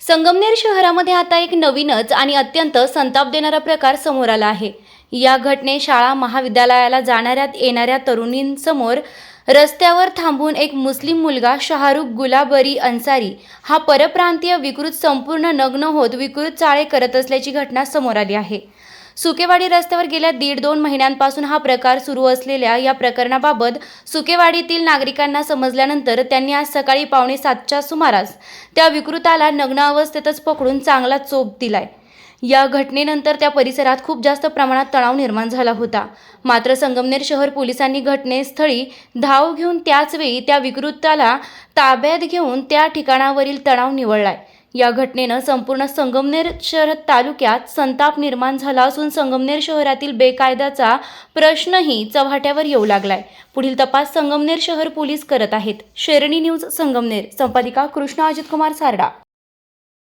संगमनेर शहरामध्ये आता एक नवीनच आणि अत्यंत संताप देणारा प्रकार समोर आला आहे. या घटने शाळा महाविद्यालयाला जाणाऱ्या येणाऱ्या तरुणींसमोर रस्त्यावर थांबून एक मुस्लिम मुलगा शाहरुख गुलाबरी अन्सारी हा परप्रांतीय विकृत संपूर्ण नग्न होत विकृत चाळे करत असल्याची घटना समोर आली आहे. सुकेवाडी रस्त्यावर गेल्या दीड दोन महिन्यांपासून हा प्रकार सुरू असलेल्या या प्रकरणाबाबत सुकेवाडीतील नागरिकांना समजल्यानंतर त्यांनी आज सकाळी पावणे सातच्या सुमारास त्या विकृताला नग्न अवस्थेतच पकडून चांगला चोप दिलाय. या घटनेनंतर त्या परिसरात खूप जास्त प्रमाणात तणाव निर्माण झाला होता. मात्र संगमनेर शहर पोलिसांनी घटनेस्थळी धाव घेऊन त्याचवेळी त्या विकृताला ताब्यात घेऊन त्या ठिकाणावरील तणाव निवळलाय. या घटनेनं संपूर्ण संगमनेर शहर तालुक्यात संताप निर्माण झाला असून संगमनेर शहरातील बेकायद्याचा प्रश्नही चव्हाट्यावर येऊ लागलाय. पुढील तपास संगमनेर शहर पोलीस करत आहेत. शेरणी न्यूज संगमनेर. संपादिका कृष्णा अजितकुमार सारडा.